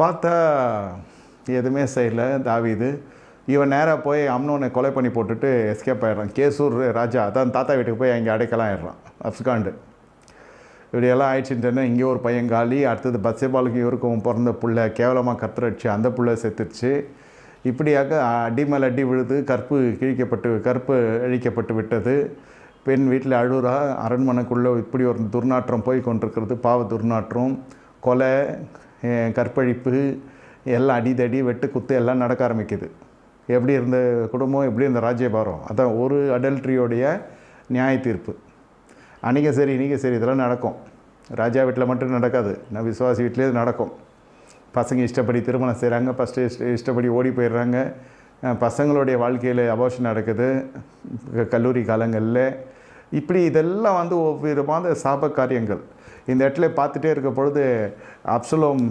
பார்த்தா எதுவுமே செய்யல தாவிது. இவன் நேராக போய் அம்னோனை கொலை பண்ணி போட்டுட்டு எஸ்கேப் ஆயிடுறான். கேசூர் ராஜா அதான் தாத்தா வீட்டுக்கு போய் அங்கே அடைக்கலாம் ஆயிடுறான். அப்ஸ்காண்டு. இப்படியெல்லாம் ஆயிடுச்சுன்னு இங்கே ஒரு பையன் காலி அடுத்தது பத்சேபாலுக்கு இவருக்கும் பிறந்த புள்ள கேவலமாக கத்துறச்சு அந்த புள்ள செத்துருச்சு. இப்படியாக அடி மேல் அடி விழுது கற்பு கிழிக்கப்பட்டு கற்பு அழிக்கப்பட்டு விட்டது. பெண் வீட்டில் அழுறா அரண்மனைக்குள்ளே இப்படி ஒரு துர்நாற்றம் போய் கொண்டிருக்கிறது பாவ துர்நாற்றம் கொலை கற்பழிப்பு எல்லாம் அடிதடி வெட்டு குத்து எல்லாம் நடக்க ஆரம்பிக்குது. எப்படி இருந்த குடும்பம் எப்படி இருந்த ராஜ்யபாரம் அதான் ஒரு அடல்ட்ரியோடைய நியாய தீர்ப்பு. அன்றைக்கி சரி இன்றைக்கி சரி இதெல்லாம் நடக்கும். ராஜா வீட்டில் மட்டும் நடக்காது. நான் விசுவாசி வீட்டிலே நடக்கும். பசங்க இஷ்டப்படி திருமணம் செய்கிறாங்க ஃபஸ்ட்டு இஷ்ட இஷ்டப்படி ஓடி போயிடுறாங்க. பசங்களுடைய வாழ்க்கையில் அபார்ஷன் நடக்குது. க- கல்லூரி காலங்களில். இப்படி இதெல்லாம் வந்து ஒவ்வொரு மாத சாப காரியங்கள். இந்த இடத்துல பார்த்துட்டே இருக்க பொழுது அப்சலோம்